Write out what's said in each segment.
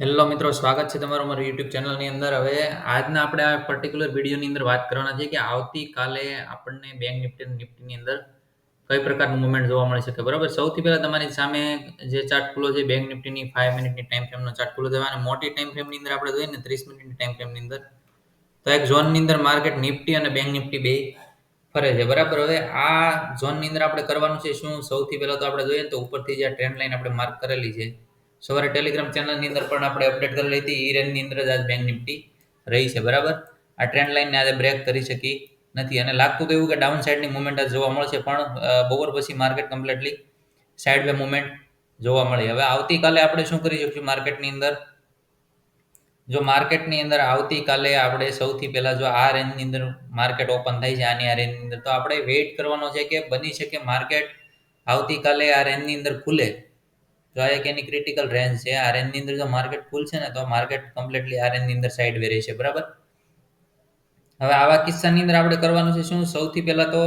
Hello મિત્રો, સ્વાગત છે તમારું મારું યુટ્યુબ ચેનલની અંદર. હવે આજના આપણે આ પર્ટિક્યુલર વિડીયોની અંદર વાત કરવાના છે કે આવતીકાલે આપણને બેંક નિફ્ટી નિફ્ટીની અંદર કઈ પ્રકારનું મુવમેન્ટ જોવા મળી શકે. બરાબર? સૌથી પહેલાં તમારી સામે જે ચાર્ટ ખુલ્લો છે બેંક નિફ્ટીની ફાઇવ મિનિટની ટાઈમ ફ્રેમનો ચાર્ટ ખુલ્લો છે. અને મોટી ટાઈમ ફ્રેમની અંદર આપણે જોઈએ ને, ત્રીસ મિનિટની ટાઈમ ફ્રેમની અંદર. તો એક ઝોનની અંદર માર્કેટ નિફ્ટી અને બેંક નિફ્ટી બે ફરે છે. બરાબર? હવે આ ઝોનની અંદર આપણે કરવાનું છે શું? સૌથી પહેલાં તો આપણે જોઈએ તો ઉપરથી જે ટ્રેન્ડ લાઈન આપણે માર્ક કરેલી છે સવારે ટેલિગ્રામ ચેનલની અંદર પણ આપણે અપડેટ કરેલી હતી ઈ રેન્જની અંદર જ આજ બેંક નિફ્ટી રહી છે, બરાબર? આ ટ્રેન્ડ લાઇનને આજે બ્રેક કરી શકી નથી. અને લાગતું તો એવું કે ડાઉન સાઇડની મુવમેન્ટ જ જોવા મળશે, પણ બપોર પછી market completely side way movement જોવા મળી. હવે આવતીકાલે આપણે શું કરી શકીશું માર્કેટની અંદર? જો માર્કેટની અંદર આવતીકાલે આપણે સૌથી પહેલાં જો આ રેન્જની અંદર માર્કેટ ઓપન થાય છે, આની આ રેન્જની અંદર, તો આપણે વેઇટ કરવાનો છે કે બની શકે માર્કેટ આવતીકાલે આ રેન્જની અંદર ખુલે. તો આ એક એની ક્રિટિકલ રેન્જ છે, આ રેન્જની અંદર જો માર્કેટ ખુલશે ને, તો માર્કેટ કમ્પ્લીટલી આ રેન્જની અંદર સાઈડ વે રહેશે, બરાબર? હવે આવા કિસ્સાની અંદર આપણે કરવાનું છે શું? સૌથી પહેલાં તો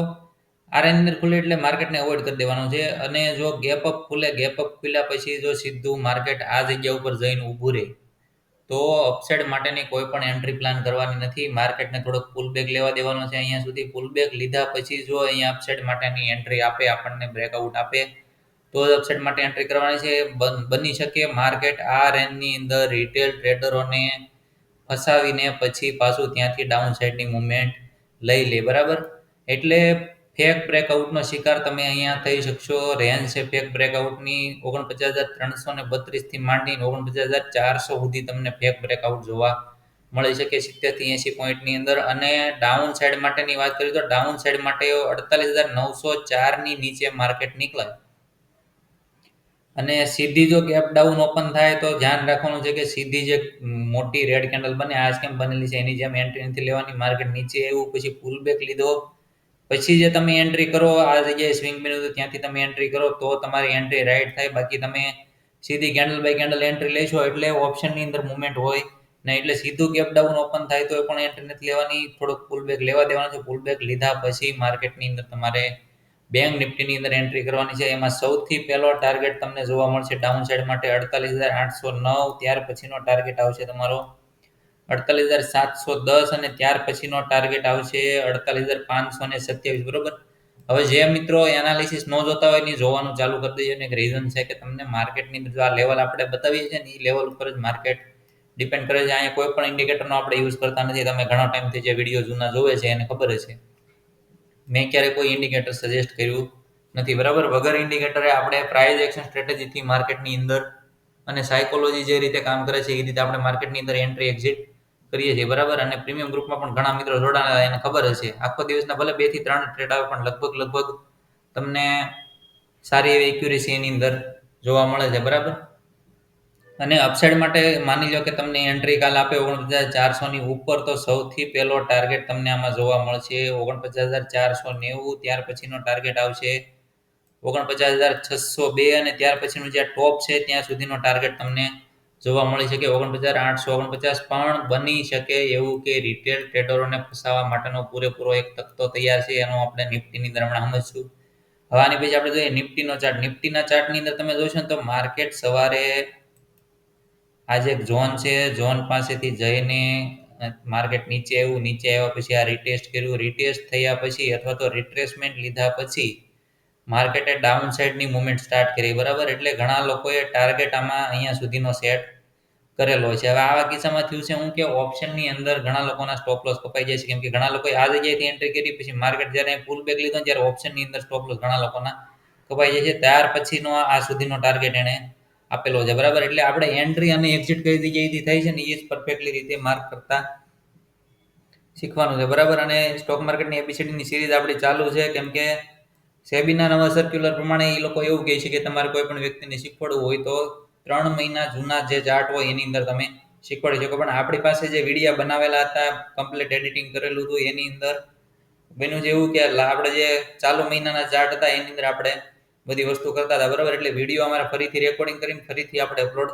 આ રેન્જ અંદર ખુલે એટલે માર્કેટને અવોઇડ કરી દેવાનું છે. અને જો ગેપ અપ ખુલે ગેપ અપ ખુલ્યા પછી જો સીધું માર્કેટ આ જગ્યા ઉપર જઈને ઊભું રહે, તો અપસાઇડ માટેની કોઈ પણ એન્ટ્રી પ્લાન કરવાની નથી. માર્કેટને થોડોક પુલ બેક લેવા દેવાનો છે અહીંયા સુધી. પુલ બેક લીધા પછી જો અહીંયા અપસાઇડ માટેની એન્ટ્રી આપે, આપણને બ્રેકઆઉટ આપે. તો અપસાઇડ માટે એન્ટ્રી કરવાની છે. બની શકે માર્કેટ આ રેન્જની અંદર રિટેલ ટ્રેડરોને ફસાવીને પછી પાછું ત્યાંથી ડાઉન સાઇડની મુવમેન્ટ લઈ લે, બરાબર? એટલે ફેક બ્રેકઆઉટનો શિકાર તમે અહીંયા થઈ શકશો. રેન્જ છે ફેક બ્રેકઆઉટની ઓગણપચાસ હજાર ત્રણસો ને બત્રીસથી માંડીને ઓગણપચાસ હજાર ચારસો સુધી તમને ફેક બ્રેકઆઉટ જોવા મળી શકે સિત્તેરથી એંસી પોઈન્ટની અંદર. અને ડાઉન સાઇડ માટેની વાત કરીએ તો ડાઉન સાઇડ માટે અડતાલીસ હજાર નવસો ચારની નીચે માર્કેટ નીકળાય અને સીધી જો ગેપ ડાઉન ઓપન થાય તો ધ્યાન રાખવાનું છે કે સીધી જે મોટી રેડ કેન્ડલ બને, આ કેમ બનેલી છે, એની જેમ એન્ટ્રી નથી લેવાની માર્કેટ નીચે એવું પછી પુલ બેક લીધો, પછી જે તમે એન્ટ્રી કરો, આ જગ્યાએ સ્વિંગ બન્યું તો ત્યાંથી તમે એન્ટ્રી કરો, તો તમારી એન્ટ્રી રાઈટ થાય, બાકી તમે સીધી કેન્ડલ બાય કેન્ડલ એન્ટ્રી લેશો એટલે ઓપ્શનની અંદર મુવમેન્ટ હોય, ને એટલે સીધું ગેપ ડાઉન ઓપન થાય તો પણ એન્ટ્રી નથી લેવાની, થોડુંક પુલ બેક લેવા દેવાનું છે પુલ બેક લીધા પછી માર્કેટની અંદર તમારે બેંક નિફ્ટીની અંદર એન્ટ્રી કરવાની છે. એમાં સૌથી પહેલો ટાર્ગેટ તમને જોવા મળશે ડાઉન સાઈડ માટે અડતાલીસ હજાર આઠસો નવ, ત્યાર પછીનો ટાર્ગેટ આવશે તમારો અડતાલીસ હજાર સાતસો દસ અને ત્યાર પછીનો ટાર્ગેટ આવશે અડતાલીસ હજાર પાંચસો ને સત્યાવીસ, બરોબર? હવે જે મિત્રો એનાલિસિસ ન જોતા હોય એની જોવાનું ચાલુ કરી દેજો. એક રીઝન છે કે તમને માર્કેટની અંદર જો આ લેવલ આપણે બતાવીએ છીએ ને, એ લેવલ ઉપર જ માર્કેટ ડિપેન્ડ કરે છે. અહીંયા કોઈ પણ ઇન્ડિકેટરનો આપણે યુઝ કરતા નથી. તમે ઘણા ટાઈમથી જે વીડિયો જૂના જોવે છે, એને ખબર છે. મેં ક્યારે કોઈ ઇન્ડિકેટર સજેસ્ટ કર્યું નથી, બરાબર? વગર ઇન્ડિકેટરે આપણે પ્રાઇઝ એક્શન સ્ટ્રેટેજીથી માર્કેટની અંદર અને સાયકોલોજી જે રીતે કામ કરે છે, એ રીતે આપણે માર્કેટની અંદર એન્ટ્રી એક્ઝિટ કરીએ છીએ, બરાબર? અને પ્રીમિયમ ગ્રુપમાં પણ ઘણા મિત્રો જોડાણા એને ખબર હશે. આખો દિવસના ભલે બેથી ત્રણ ટ્રેડ આવે, પણ લગભગ લગભગ તમને સારી એવી એક્યુરેસી એની અંદર જોવા મળે છે, બરાબર? અને અપસાઇડ માટે માની લો કે તમને એન્ટ્રી કાલ આપે ઓગણપચાસ ચારસોની ઉપર, તો સૌથી પહેલો ટાર્ગેટ તમને આમાં જોવા મળશે. ઓગણપચાસ હજાર ચારસો નેવું, ત્યાર પછીનો ટાર્ગેટ આવશે ઓગણપચાસ હજાર છસો બે અને ત્યાર પછીનું જે ટોપ છે, ત્યાં સુધીનો ટાર્ગેટ તમને જોવા મળી શકે. ઓગણપચાસ આઠસો, ઓગણપચાસ પણ બની શકે એવું કે રિટેલ ટ્રેડરોને ફસાવવા માટેનો પૂરેપૂરો એક તકતો તૈયાર છે, એનો આપણે નિફ્ટીની અંદર હમણાં સમજશું. હવે આની પછી આપણે જોઈએ, નિફ્ટીનો ચાર્ટ નિફ્ટીના ચાર્ટની અંદર તમે જોશો ને તો માર્કેટ સવારે આજે એક ઝોન છે. ઝોન પાસેથી જઈને માર્કેટ નીચે આવ્યું. નીચે આવ્યા પછી આ રિટેસ્ટ કર્યું. રિટેસ્ટ થયા પછી અથવા તો રિટ્રેસમેન્ટ લીધા પછી માર્કેટે ડાઉન સાઇડની મુવમેન્ટ સ્ટાર્ટ કરી. બરાબર? એટલે ઘણા લોકોએ ટાર્ગેટ આમાં અહીંયા સુધીનો સેટ કરેલો છે. હવે આવા કિસ્સામાં થયું છે હું કે ઓપ્શનની અંદર ઘણા લોકોના સ્ટોપ લોસ કપાઈ જાય છે. કેમ કે ઘણા લોકોએ આ જગ્યાએથી એન્ટ્રી કરી, પછી માર્કેટ જ્યારે ફૂલ બેક લીધો ત્યારે ઓપ્શનની અંદર સ્ટોપ લોસ ઘણા લોકોના કપાઈ જાય છે. ત્યાર પછીનો આ સુધીનો ટાર્ગેટ એણે આપેલો છે. બરાબર? એટલે આપણે એન્ટ્રી અને એક્ઝિટ કઈ જગ્યાએથી થાય છે ને એ જ પરફેક્ટલી રીતે માર્ક કરતા શીખવાનું છે. બરાબર? અને સ્ટોક માર્કેટની એબીસીડીની સિરીઝ આપણી ચાલુ છે. કેમ કે સેબીના નવા સર્ક્યુલર પ્રમાણે એ લોકો એવું કહે છે કે તમારે કોઈ પણ વ્યક્તિને શીખવાડવું હોય તો ત્રણ મહિના જૂના જે ચાર્ટ હોય એની અંદર તમે શીખવાડી શકો. પણ આપણી પાસે જે વિડીયા બનાવેલા હતા કમ્પ્લીટ એડિટિંગ કરેલું હતું, એની અંદર બન્યું એવું કે આપણે જે ચાલુ મહિનાના ચાર્ટ હતા, એની અંદર આપણે બધી વસ્તુ કરતા હતા, બરાબર? એટલે વીડિયો અમારે ફરીથી રેકોર્ડિંગ કરીને ફરીથી આપણે અપલોડ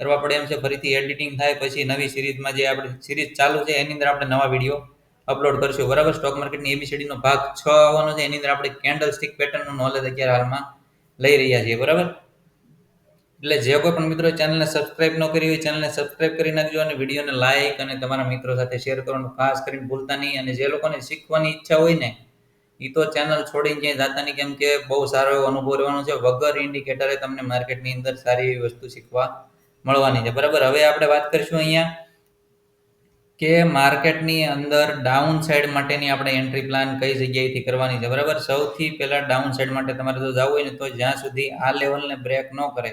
કરવા પડે એમ છે. ફરીથી એડિટિંગ થાય, પછી નવી સિરીઝમાં જે આપણે સિરીઝ ચાલુ છે, એની અંદર આપણે નવા વીડિયો અપલોડ કરશું. બરાબર? સ્ટોક માર્કેટની એબીસીડીનો ભાગ છ આવવાનો છે. એની અંદર આપણે કેન્ડલ સ્ટિક પેટર્નનું નોલેજ અત્યારે હાલમાં લઈ રહ્યા છીએ. બરાબર? એટલે જે કોઈ પણ મિત્રો ચેનલને સબસ્ક્રાઇબ ન કરી હોય ચેનલને સબસ્ક્રાઇબ કરી નાખજો અને વિડીયોને લાઇક અને તમારા મિત્રો સાથે શેર કરવાનું ખાસ કરીને ભૂલતા નહીં. અને જે લોકોને શીખવાની ઈચ્છા હોય ને એ તો ચેનલ છોડીને ક્યાંય જાતા નહીં, કેમ કે બહુ સારો એવો અનુભવ રહેવાનો છે. વગર ઇન્ડિકેટરે તમને માર્કેટની અંદર સારી એવી વસ્તુ શીખવા મળવાની છે. બરાબર? હવે આપણે વાત કરીશું અહીંયા કે માર્કેટની અંદર ડાઉન સાઈડ માટેની આપણે એન્ટ્રી પ્લાન કઈ જગ્યાએથી કરવાની છે. બરાબર? સૌથી પહેલાં ડાઉન સાઈડ માટે તમારે જો જવું હોય ને, તો જ્યાં સુધી આ લેવલને બ્રેક ન કરે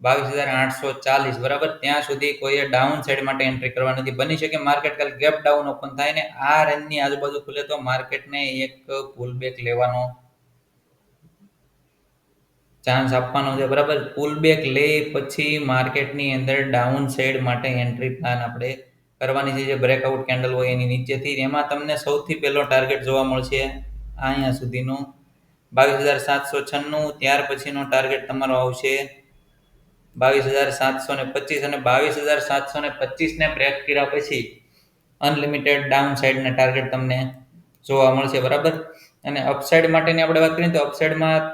બાવીસ હજાર આઠસો ચાલીસ, બરાબર? ત્યાં સુધી કોઈએ ડાઉન સાઈડ માટે એન્ટ્રી કરવા નથી. બની શકે માર્કેટ કાલે ગેપ ડાઉન ઓપન થાય ને આ રેન્જની આજુબાજુ ખુલે તો માર્કેટને એક પુલ બેક લેવાનો ચાન્સ આપવાનો છે, બરાબર? પુલ બેક લે પછી માર્કેટની અંદર ડાઉન સાઈડ માટે એન્ટ્રી પ્લાન આપણે કરવાની છે. જે બ્રેકઆઉટ કેન્ડલ હોય એની નીચેથી એમાં તમને સૌથી પહેલો ટાર્ગેટ જોવા મળશે અહીંયા સુધીનું બાવીસ હજાર સાતસો છન્નું. ત્યાર પછીનો ટાર્ગેટ તમારો આવશે બાવીસ હજાર સાતસો ને પચીસ અને બાવીસ હજાર સાતસો ને પચીસને બ્રેક કર્યા પછી અનલિમિટેડ ડાઉન સાઈડના ટાર્ગેટ તમને જોવા મળશે, બરાબર? અને અપસાઇડ માટેની આપણે વાત કરીએ તો અપસાઇડમાં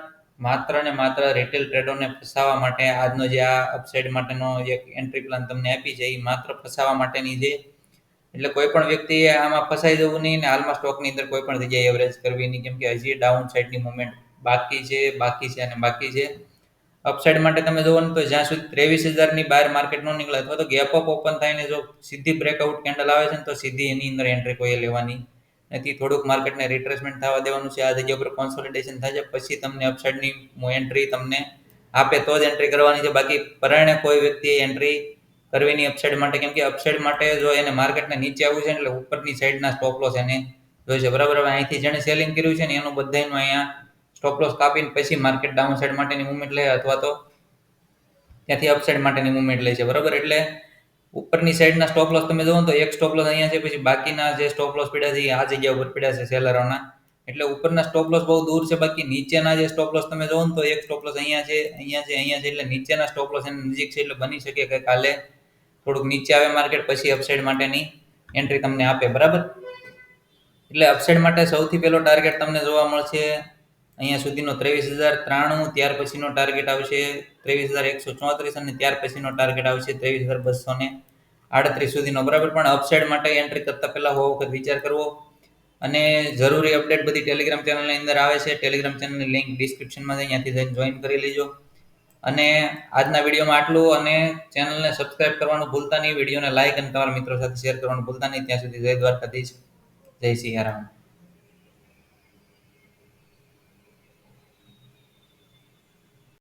માત્ર ને માત્ર રિટેલ ટ્રેડરને ફસાવવા માટે આજનો જે આ અપસાઇડ માટેનો એક એન્ટ્રી પ્લાન તમને આપી છે, એ માત્ર ફસાવવા માટેની છે. એટલે કોઈ પણ વ્યક્તિએ આમાં ફસાઈ જવું નહીં ને હાલમાં સ્ટોકની અંદર કોઈ પણ જગ્યાએ એવરેજ કરવી નહીં, કેમ કે હજી ડાઉન સાઈડની મુવમેન્ટ બાકી છે બાકી છે અને બાકી છે. અપસાઇડ માટે તમે જોવો ને તો જ્યાં સુધી ત્રેવીસ હજારની બહાર માર્કેટ ન નીકળે અથવા તો ગેપ અપ ઓપન થાય ને જો સીધી બ્રેકઆઉટ કેન્ડલ આવે છે ને તો સીધી એની અંદર એન્ટ્રી કોઈએ લેવાની નથી. થોડુંક માર્કેટને રિટ્રેસમેન્ટ થવા દેવાનું છે. આ જગ્યા ઉપર કોન્સોલિડેશન થાય છે. પછી તમને અપસાઇડની એન્ટ્રી તમને આપે તો જ એન્ટ્રી કરવાની છે. બાકી પરણે કોઈ વ્યક્તિએ એન્ટ્રી કરવીની અપસાઇડ માટે, કેમ કે અપસાઇડ માટે જો એને માર્કેટને નીચે આવવું છે એટલે ઉપરની સાઈડના સ્ટોપ લોસ એને જોઈશે બરાબર? અહીંથી જેણે સેલિંગ કર્યું છે ને એનું બધાનું અહીંયા સ્ટોપ લોસ કાપીને પછી માર્કેટ ડાઉન સાઈડ માટેની મુવમેન્ટ લે અથવા તો ત્યાંથી અપસાઇડ માટેની મુવમેન્ટ લે છે, બરાબર? એટલે ઉપરની સાઈડના સ્ટોપ લોસ તમે જોવો તો એક સ્ટોપ લોસ અહીંયા છે, પછી બાકીના જે સ્ટોપ લોસ પડ્યા છે એ આ જગ્યા ઉપર પડ્યા છે, સેલરોના. એટલે ઉપરના સ્ટોપ લોસ બહુ દૂર છે, બાકી નીચેના જે સ્ટોપ લોસ તમે જોવો તો એક સ્ટોપ લોસ અહીંયા છે અહીંયા છે અહીંયા છે, એટલે નીચેના સ્ટોપ લોસ એની નજીક છે, એટલે બની શકે કે કાલે થોડુંક નીચે આવે માર્કેટ પછી અપસાઇડ માટેની એન્ટ્રી તમને આપે, બરાબર? એટલે અપસાઇડ માટે સૌથી પહેલો ટાર્ગેટ તમને જોવા મળશે અહીંયા સુધીનો ત્રેવીસ હજાર ત્રાણું, ત્યાર પછીનો ટાર્ગેટ આવશે ત્રેવીસ હજાર એકસો ચોત્રીસ અને ત્યાર પછીનો ટાર્ગેટ આવશે ત્રેવીસ હજાર બસો ને આડત્રીસ સુધીનો, બરાબર? પણ અપસાઇડ માટે એન્ટ્રી કરતાં પહેલાં હોવો વખત વિચાર કરવો. અને જરૂરી અપડેટ બધી ટેલિગ્રામ ચેનલની અંદર આવે છે. ટેલિગ્રામ ચેનલની લિંક ડિસ્ક્રિપ્શનમાં છે અહીંયાથી જઈને જોઈન કરી લેજો. અને આજના વિડીયોમાં આટલું. અને ચેનલને સબસ્ક્રાઇબ કરવાનું ભૂલતા નહીં. વિડીયોને લાઇક અને તમારા મિત્રો સાથે શેર કરવાનું ભૂલતા નહીં. ત્યાં સુધી જય દ્વારકાધીશ. જય સિયારામ